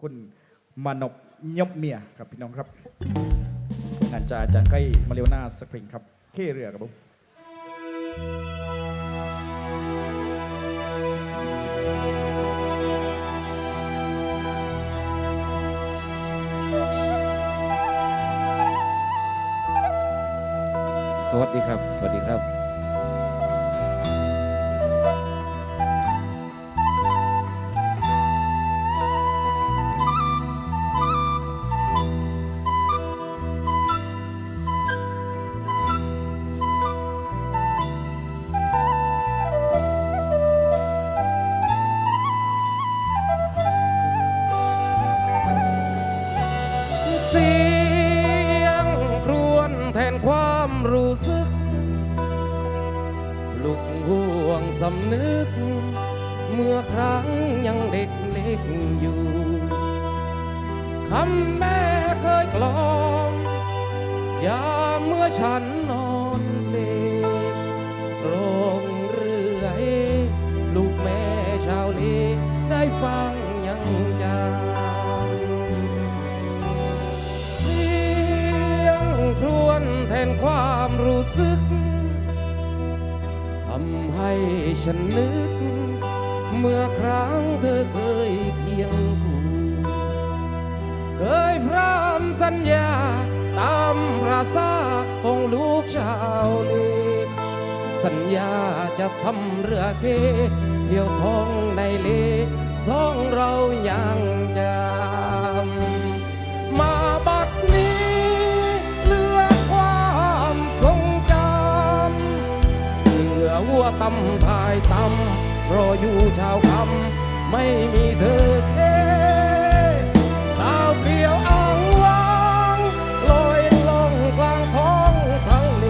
คุณมานพยบเมียครับพี่น้องครับผลงานจากอาจารย์ใกล้มาเรวนาสปริงครับเท่เรือครับผมสวัสดีครับ สวัสดีครับ ความรู้สึก ลุกห่วงสำนึก เมื่อครั้งยังเด็กเล็กอยู่คำแม่เคยกลอมยามเมื่อฉันนอนเปลโรงเรื่อเอลูกแม่ชาวเลได้ฟัง นความรู้สึกทำให้ฉันนึก เมื่อครั้งเธอเคยเคียงคู่เคยพร่ำสัญญา ตามราษาของลูกชาวเลสัญญาจะทำเรือเกเที่ยวท้องในเลสองเรายังำทายตำรออยู่ชาวคำไม่มีเธอเทดาวเปลี่ยวอ่างวางลอยล่องกลางท้องทะเล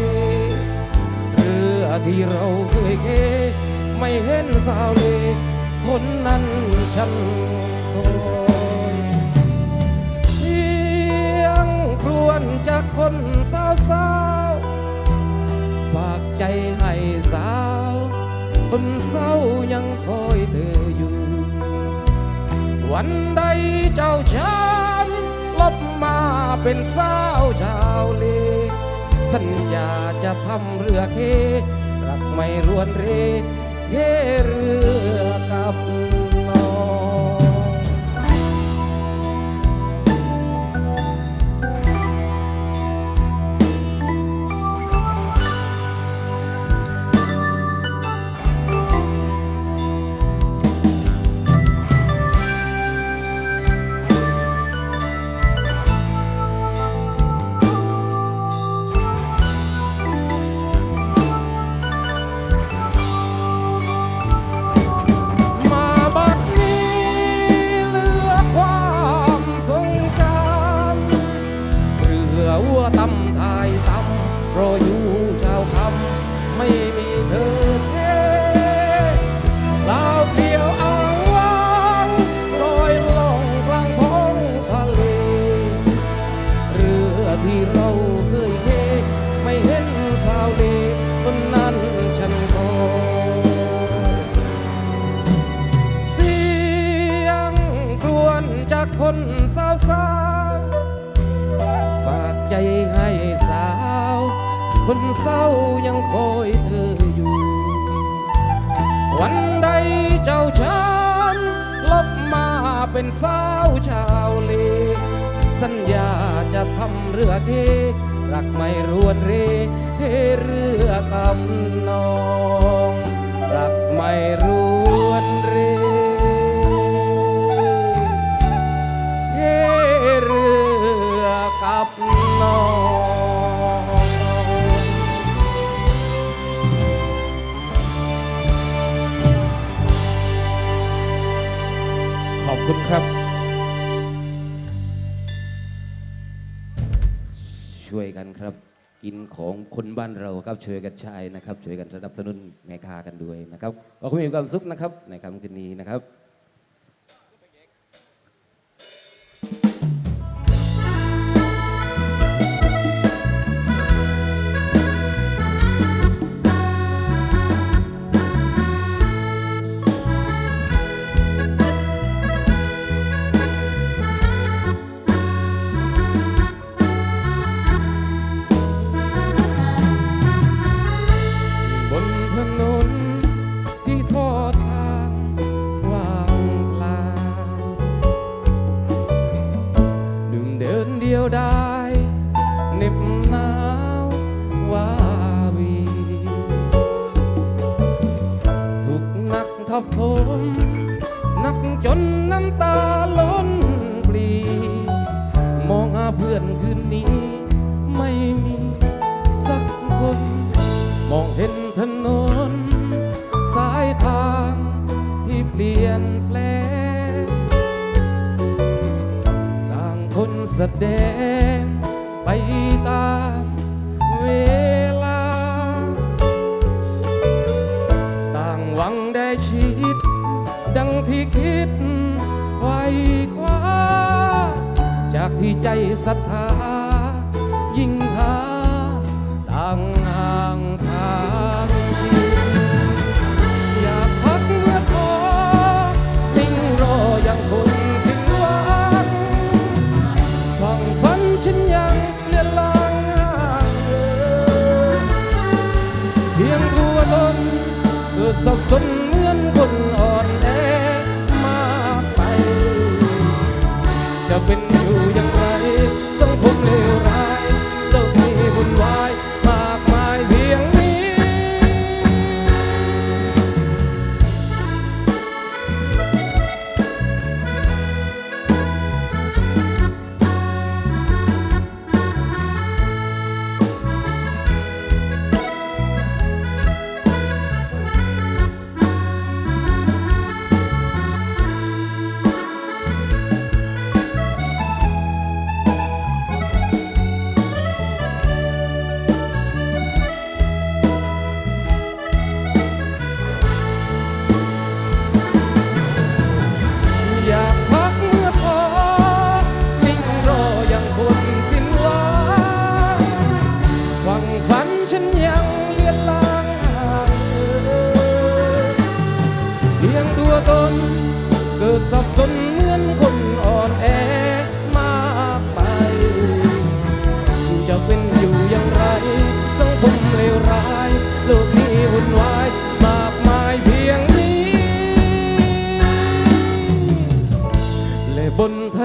เรือที่เราเคยเกไม่เห็นสาวเลคนนั้นฉันคอยเสียงครวญจากคนสาวสาวๆฝากใจให้สาว คนเศร้ายังคอยเธออยู่ วันใดเจ้าฉันลบมาเป็นสาวชาวเล สัญญาจะทำเรือเครักไม่รวนเรเทเรือกับ คนเศร้ายังคอยเธออยู่ วันใดเจ้าฉันลบมาเป็นสาวชาวเล สัญญาจะทำเรือเทรักไม่รวนเรเทเรือกับน้อง รักไม่รวน วยกันครับ กินของคนบ้านเราครับช่วยกันใช้นะครับช่วยกันสนับสนุนแม่ค้ากันด้วยนะครับก็คงมีความสุขนะครับในค่ำคืนนี้นะครับ เพื่อนคืนนี้ ไม่มีสักคน มองเห็นถนน สายทางที่เปลี่ยนแปลงต่างคนแสดงไปตามเวลา ต่างหวังได้ชีวิตดังที่คิดไว้คว้า จากที่ใจศรัทธา ยิ่งหาต่างห่างทางอยากพักเมื่อท้อนิ่งรออย่างคนสิ้นหวังความฝันฉันยังเลือนลางห่างเหินเพียงตัวตนเกิดสับสนเหมือนคนอ่อนแอมากไปจะเป็น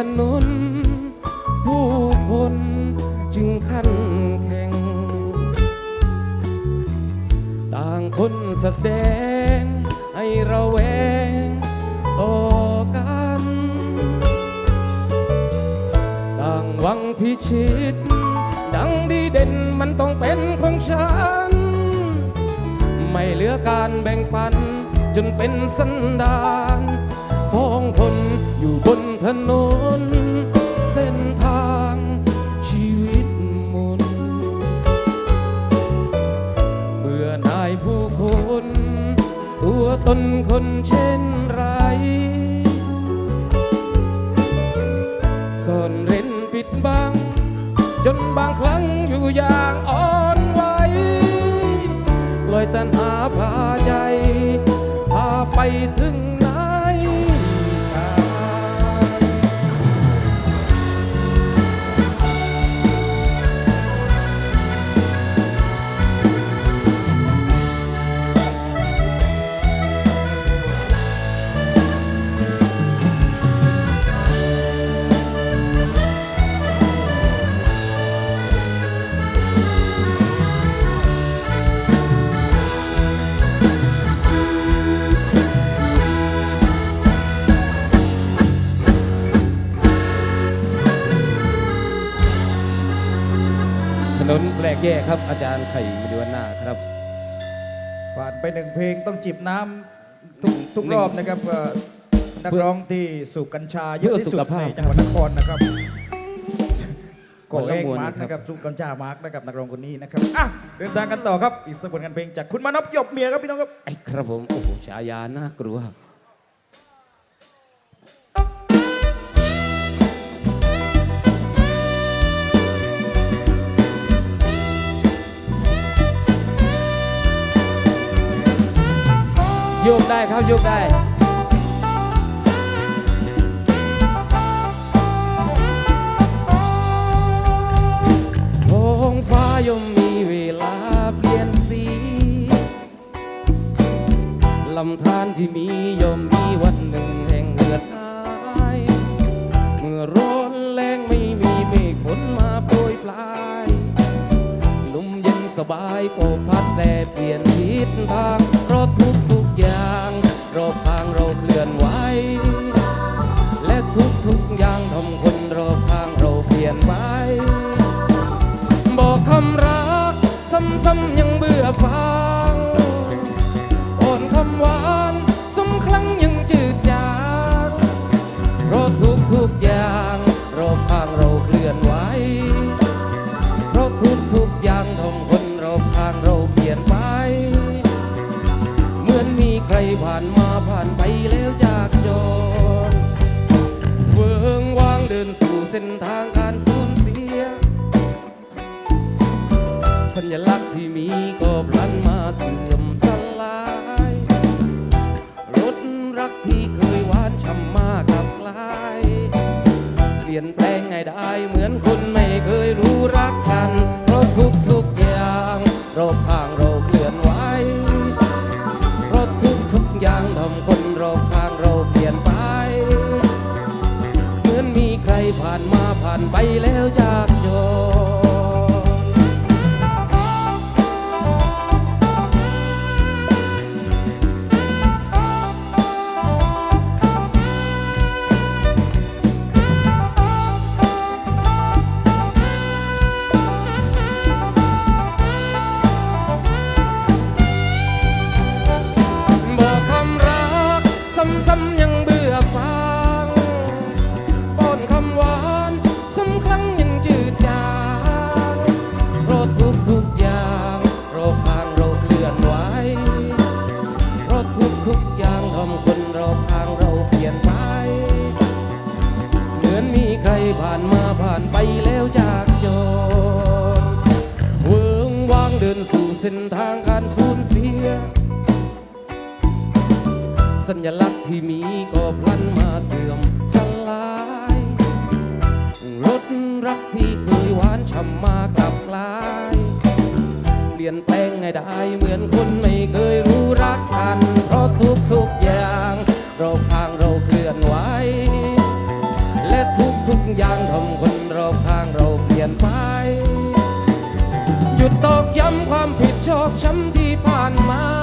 นถนผู้คนจึงขันแข่ง ต่างคนแสดงให้เราแวงต่อกัน ต่างหวังพิชิต ดังดีเด่นมันต้องเป็นของฉัน ไม่เหลือการแบ่งปันจนเป็นสันดาน องคน อยู่บนถนน เส้นทางชีวิตหมุนเบื่อนายผู้คน ตัวตนคนเช่นไรซ่อนเร้นปิดบัง จนบางครั้งอยู่อย่างอ่อนไหวปล่อยตันหาพาใจ พาไปถึง แปลกแยกครับ อาจารย์ไข่มดิวันนาครับ ผ่านไปหนึ่งเพลงต้องจิบน้ำทุกทุกหนึ่งรอบนะครับเอ่อนักเพื่อร้องที่สูบกัญชาเยอะที่สุดเพื่อสุขภาพในจังหวัดนครนะครับก็คนละเองมวลมาร์กนะครับนะครับสูบกัญชามาร์กนะครับนักร้องคนนี้นะครับอะเดินทางกันต่อครับอีกสักผลงานเพลงจากคุณมานพหยบเมียครับพี่น้องครับ ไอ้ครับผม โอ้โหฉายาน่ากลัว โยกได้ครับโยกได้ท้องฟ้าย่อมมีเวลาเปลี่ยนสีลำธารที่มีย่อมมีวันหนึ่งแห่งเหือดหาย เมื่อร้อนแรงไม่มีเมฆฝนมาโปรยปลายลมเย็นสบายก็พัดแต่เปลี่ยนทิศทาง ซ้ำยังเบื่อฟังโอนคำหวาน ญลักษณ์ที่มีก็พลันมาเสื่อมสลายรถรักที่เคยหวานช่ำมากกลับกลาย เปลี่ยนแปลงไงได้เหมือนคนไม่เคยรู้รักกัน เพราะทุกทุกๆอย่างรอบข้างเราเคลื่อนไหวเพราะทุกทุกๆอย่างทำคนรอบข้างเราเปลี่ยนไป เหมือนมีใครผ่านมาผ่านไปแล้วจาก ซ้ำๆยังเบื่อฟังป้อนคำหวานซ้ำครั้งยังจืดจางเพราะทุกทุกๆอย่างรอบข้างเราเลื่อนไหวเพราะทุกทุกๆอย่างทำคนรอบข้างเราเปลี่ยนไป เหมือนมีใครผ่านมาผ่านไปแล้วจากจรเวิงว่างเดินสู่เส้นทางการสูญเสีย สัญลักษณ์ที่มีก็พลันมาเสื่อมสลายรถรักที่เคยหวานช่ำมากลับกลาย เปลี่ยนแปลงไงได้เหมือนคนไม่เคยรู้รักกัน เพราะทุกทุกๆอย่างเรอบข้างเราเคลื่อนไหวและทุกทุกๆอย่างทำคนเรอบข้างเราเปลี่ยนไปหยุดตอกย้ำความผิดชอกช้ำที่ผ่านมา